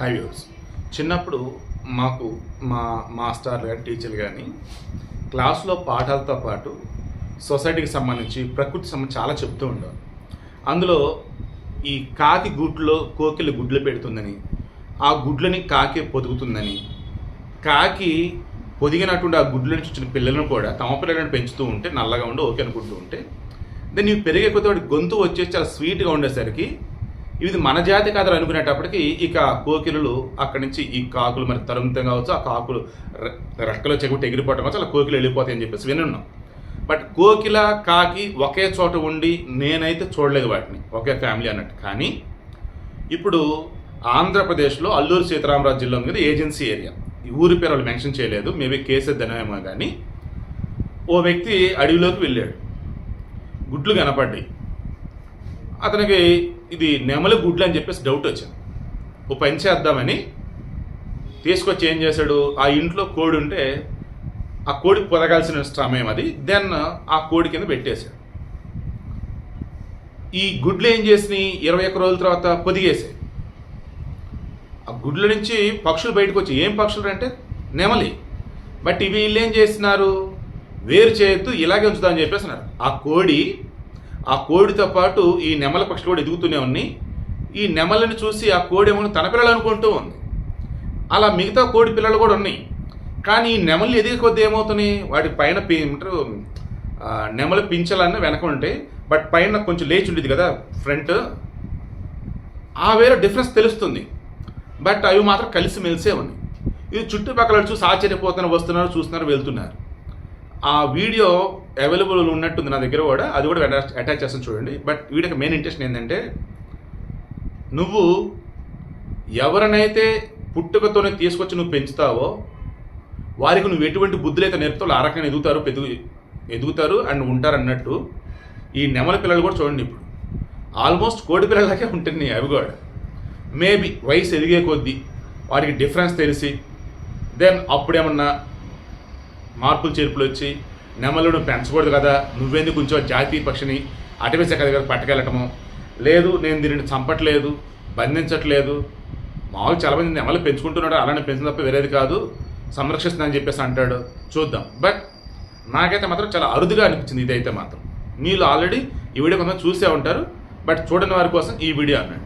High views చిన్నప్పుడు మాకు మా మాస్టర్లు కానీ టీచర్లు కానీ క్లాస్లో పాఠాలతో పాటు సొసైటీకి సంబంధించి ప్రకృతి సంబంధించి చాలా చెప్తూ ఉండేవారు. అందులో ఈ కాకి గుడ్లో కోకిలు గుడ్లు పెడుతుందని ఆ గుడ్లని కాకి పొదుగుతుందని కాకి పొదిగినటువంటి ఆ గుడ్ల నుంచి వచ్చిన పిల్లలను కూడా తమ పిల్లలను పెంచుతూ ఉంటే నల్లగా ఉండి ఓకే అనుకుంటూ ఉంటే దాన్ని ఇవి పెరిగే కొద్ది వాడి గొంతు వచ్చేసి చాలా స్వీట్గా ఉండేసరికి ఇది మన జాతి కథలు అనుకునేటప్పటికి ఇక కోకిలలు అక్కడి నుంచి ఈ కాకులు మరి తరుముతం కావచ్చు ఆ కాకులు రెక్కలో చెగుటి ఎగిరిపోవటం కావచ్చు అలా కోకిలు వెళ్ళిపోతాయని చెప్పేసి వినున్నాం. బట్ కోకిల కాకి ఒకే చోట ఉండి నేనైతే చూడలేదు వాటిని ఒకే ఫ్యామిలీ అన్నట్టు. కానీ ఇప్పుడు ఆంధ్రప్రదేశ్లో అల్లూరు సీతారామరాజు జిల్లా మీద ఏజెన్సీ ఏరియా. ఈ ఊరి పేరు వాళ్ళు మెన్షన్ చేయలేదు మేబీ కేసేద్దనేమో కానీ ఓ వ్యక్తి అడవిలోకి వెళ్ళాడు. గుడ్లు కనపడ్డాయి. అతనికి ఇది నెమలి గుడ్లు అని చెప్పేసి డౌట్ వచ్చింది. ఓ పని చేద్దామని తీసుకొచ్చి ఏం చేశాడు? ఆ ఇంట్లో కోడి ఉంటే ఆ కోడికి పొదగాల్సిన సమయం అది. దెన్ ఆ కోడి కింద పెట్టేశాడు. ఈ గుడ్లు ఏం చేసినాయి? ఇరవై ఒక్క రోజుల తర్వాత పొదిగేసాయి ఆ గుడ్ల నుంచి పక్షులు బయటకు వచ్చి ఏం పక్షులు అంటే నెమలి. బట్ ఇవి వీళ్ళు ఏం చేస్తున్నారు వేరు చేయొద్దు ఇలాగే ఉంచుతా అని చెప్పేస్తున్నారు ఆ కోడి ఆ కోడితో పాటు ఈ నెమల పక్షులు కూడా ఎదుగుతూనే ఉన్నాయి. ఈ నెమలని చూసి ఆ కోడి ఏమో తన పిల్లలు అనుకుంటూ ఉంది. అలా మిగతా కోడి పిల్లలు కూడా ఉన్నాయి. కానీ ఈ నెమలు ఎదిగే కొద్ది ఏమవుతున్నాయి? వాటి పైన పి- ఏమంటారు? నెమల పింఛలన్నీ వెనక ఉంటాయి బట్ పైన కొంచెం లేచి ఉండేది కదా ఫ్రంట్. ఆ వేరే డిఫరెన్స్ తెలుస్తుంది. బట్ అవి మాత్రం కలిసి మెలిసే ఉన్నాయి. ఇది చుట్టుపక్కల చూసి ఆశ్చర్యపోతున్నారు వస్తున్నారు చూస్తున్నారు వెళ్తున్నారు. ఆ వీడియో అవైలబుల్ ఉన్నట్టుంది నా దగ్గర కూడా. అది కూడా అటాచ్ అటాచ్ చేస్తాను చూడండి. బట్ వీడికి మెయిన్ ఇంట్రెస్ట్ ఏంటంటే నువ్వు ఎవరినైతే పుట్టుకతోనే తీసుకొచ్చి నువ్వు పెంచుతావో వారికి నువ్వు ఎటువంటి బుద్ధులు అయితే నేర్పుతావు ఆ రకంగా ఎదుగుతారు పెదుగు ఎదుగుతారు అండ్ ఉంటారు అన్నట్టు ఈ నెమల పిల్లలు కూడా చూడండి ఇప్పుడు. ఆల్మోస్ట్ కోడి పిల్లలకే ఉంటుంది అవి కూడా. మేబీ వయసు ఎదిగే కొద్దీ వారికి డిఫరెన్స్ తెలిసి దెన్ అప్పుడేమన్నా మార్పులు చేర్పులు వచ్చి నెమలను పెంచకూడదు కదా నువ్వెందుకు కొంచెం జాతీయ పక్షిని? అటవీ శాఖ దగ్గర పట్టుకెళ్ళటము. లేదు నేను దీనిని చంపట్లేదు బంధించట్లేదు. మామూలు చాలామంది నెమలు పెంచుకుంటున్నాడు అలానే పెంచిన తప్ప వేరేది కాదు. సంరక్షిస్తుందని చెప్పేసి అంటాడు. చూద్దాం. బట్ నాకైతే మాత్రం చాలా అరుదుగా అనిపించింది ఇదైతే మాత్రం. మీరు ఆల్రెడీ ఈ వీడియో కొంతమంది చూసే ఉంటారు. బట్ చూడని వారి కోసం ఈ వీడియో అన్నాడు.